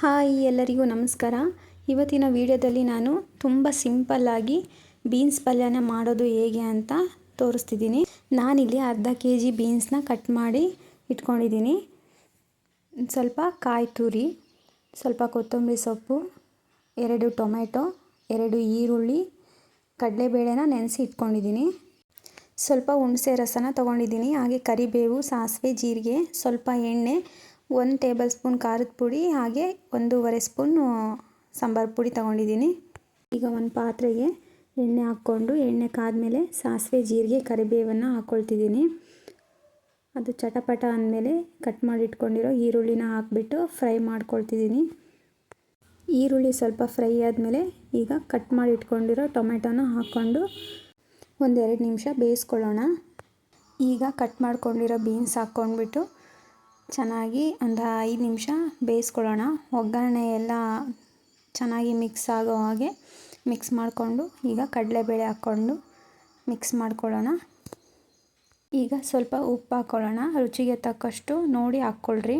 Hi ಎಲ್ಲರಿಗೂ ನಮಸ್ಕಾರ. ಇವತ್ತಿನ ವಿಡಿಯೋದಲ್ಲಿ ನಾನು ತುಂಬ ಸಿಂಪಲ್ಲಾಗಿ ಬೀನ್ಸ್ ಪಲ್ಯನ ಮಾಡೋದು ಹೇಗೆ ಅಂತ ತೋರಿಸ್ತಿದ್ದೀನಿ. ನಾನಿಲ್ಲಿ ಅರ್ಧ ಕೆ ಜಿ ಬೀನ್ಸ್ನ ಕಟ್ ಮಾಡಿ ಇಟ್ಕೊಂಡಿದ್ದೀನಿ. ಸ್ವಲ್ಪ ಕಾಯಿ ತುರಿ, ಸ್ವಲ್ಪ ಕೊತ್ತಂಬರಿ ಸೊಪ್ಪು, ಎರಡು ಟೊಮೆಟೊ, ಎರಡು ಈರುಳ್ಳಿ, ಕಡಲೆಬೇಳೆನ ನೆನೆಸಿ ಇಟ್ಕೊಂಡಿದ್ದೀನಿ. ಸ್ವಲ್ಪ ಹುಣಸೆ ರಸನ ತೊಗೊಂಡಿದ್ದೀನಿ. ಹಾಗೆ ಕರಿಬೇವು, ಸಾಸಿವೆ, ಜೀರಿಗೆ, ಸ್ವಲ್ಪ ಎಣ್ಣೆ ಒಂದು ಟೇಬಲ್ ಸ್ಪೂನ್ ಖಾರದ ಪುಡಿ, ಹಾಗೆ ಒಂದೂವರೆ ಸ್ಪೂನು ಸಾಂಬಾರು ಪುಡಿ ತೊಗೊಂಡಿದ್ದೀನಿ. ಈಗ ಒಂದು ಪಾತ್ರೆಗೆ ಎಣ್ಣೆ ಹಾಕ್ಕೊಂಡು, ಎಣ್ಣೆ ಕಾದ್ಮೇಲೆ ಸಾಸಿವೆ, ಜೀರಿಗೆ, ಕರಿಬೇವನ್ನು ಹಾಕ್ಕೊಳ್ತಿದ್ದೀನಿ ಅದು ಚಟಪಟ ಅಂದಮೇಲೆ ಕಟ್ ಮಾಡಿ ಇಟ್ಕೊಂಡಿರೋ ಈರುಳ್ಳಿನ ಹಾಕ್ಬಿಟ್ಟು ಫ್ರೈ ಮಾಡ್ಕೊಳ್ತಿದ್ದೀನಿ. ಈರುಳ್ಳಿ ಸ್ವಲ್ಪ ಫ್ರೈ ಆದಮೇಲೆ ಈಗ ಕಟ್ ಮಾಡಿ ಇಟ್ಕೊಂಡಿರೋ ಟೊಮೆಟೊನ ಹಾಕ್ಕೊಂಡು ಒಂದೆರಡು ನಿಮಿಷ ಬೇಯಿಸ್ಕೊಳ್ಳೋಣ. ಈಗ ಕಟ್ ಮಾಡ್ಕೊಂಡಿರೋ ಬೀನ್ಸ್ ಹಾಕ್ಕೊಂಡ್ಬಿಟ್ಟು ಚೆನ್ನಾಗಿ ಒಂದು ಐದು ನಿಮಿಷ ಬೇಯಿಸ್ಕೊಳ್ಳೋಣ. ಒಗ್ಗರಣೆ ಎಲ್ಲ ಚೆನ್ನಾಗಿ ಮಿಕ್ಸ್ ಆಗೋ ಹಾಗೆ ಮಿಕ್ಸ್ ಮಾಡಿಕೊಂಡು ಈಗ ಕಡಲೆಬೇಳೆ ಹಾಕ್ಕೊಂಡು ಮಿಕ್ಸ್ ಮಾಡ್ಕೊಳ್ಳೋಣ. ಈಗ ಸ್ವಲ್ಪ ಉಪ್ಪು ಹಾಕ್ಕೊಳ್ಳೋಣ. ರುಚಿಗೆ ತಕ್ಕಷ್ಟು ನೋಡಿ ಹಾಕ್ಕೊಳ್ರಿ.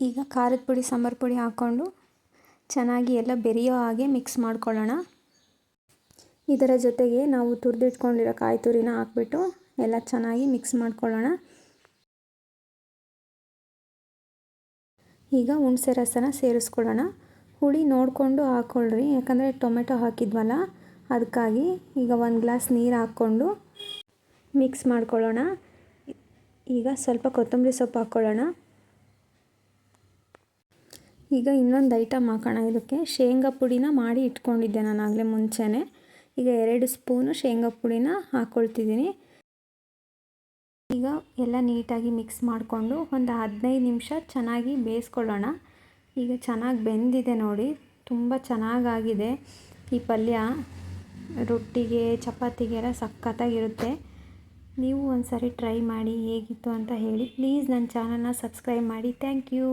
ಈಗ ಖಾರದ ಪುಡಿ, ಸಾಂಬಾರು ಪುಡಿ ಹಾಕ್ಕೊಂಡು ಚೆನ್ನಾಗಿ ಎಲ್ಲ ಬೆರೆಯೋ ಹಾಗೆ ಮಿಕ್ಸ್ ಮಾಡ್ಕೊಳ್ಳೋಣ. ಇದರ ಜೊತೆಗೆ ನಾವು ತುರಿದಿಟ್ಕೊಂಡಿರೋ ಕಾಯಿ ತುರಿನ ಹಾಕ್ಬಿಟ್ಟು ಎಲ್ಲ ಚೆನ್ನಾಗಿ ಮಿಕ್ಸ್ ಮಾಡ್ಕೊಳ್ಳೋಣ. ಈಗ ಹುಣಸೆ ರಸನ ಸೇರಿಸ್ಕೊಳ್ಳೋಣ. ಹುಳಿ ನೋಡಿಕೊಂಡು ಹಾಕ್ಕೊಳ್ರಿ. ಯಾಕಂದರೆ ಟೊಮೆಟೊ ಹಾಕಿದ್ವಲ್ಲ ಅದಕ್ಕಾಗಿ ಈಗ ಒಂದು ಗ್ಲಾಸ್ ನೀರು ಹಾಕ್ಕೊಂಡು ಮಿಕ್ಸ್ ಮಾಡ್ಕೊಳ್ಳೋಣ. ಈಗ ಸ್ವಲ್ಪ ಕೊತ್ತಂಬರಿ ಸೊಪ್ಪು ಹಾಕ್ಕೊಳ್ಳೋಣ. ಈಗ ಇನ್ನೊಂದು ಐಟಮ್ ಹಾಕೋಣ. ಇದಕ್ಕೆ ಶೇಂಗಾ ಪುಡಿನ ಮಾಡಿ ಇಟ್ಕೊಂಡಿದ್ದೆ ನಾನು ಆಗಲೇ ಮುಂಚೆನೇ. ಈಗ ಎರಡು ಸ್ಪೂನು ಶೇಂಗಾ ಪುಡಿನ ಹಾಕ್ಕೊಳ್ತಿದ್ದೀನಿ. ಈಗ ಎಲ್ಲ ನೀಟಾಗಿ ಮಿಕ್ಸ್ ಮಾಡಿಕೊಂಡು ಒಂದು ಹದಿನೈದು ನಿಮಿಷ ಚೆನ್ನಾಗಿ ಬೇಯಿಸ್ಕೊಳ್ಳೋಣ. ಈಗ ಚೆನ್ನಾಗಿ ಬೆಂದಿದೆ ನೋಡಿ, ತುಂಬ ಚೆನ್ನಾಗಾಗಿದೆ. ಈ ಪಲ್ಯ ರೊಟ್ಟಿಗೆ ಚಪಾತಿಗೆ ಎಲ್ಲ ಸಖತ್ತಾಗಿರುತ್ತೆ. ನೀವು ಒಂದು ಸಾರಿ ಟ್ರೈ ಮಾಡಿ ಹೇಗಿತ್ತು ಅಂತ ಹೇಳಿ, ಪ್ಲೀಸ್ ನನ್ನ ಚಾನಲ್ನ ಸಬ್ಸ್ಕ್ರೈಬ್ ಮಾಡಿ. Thank you.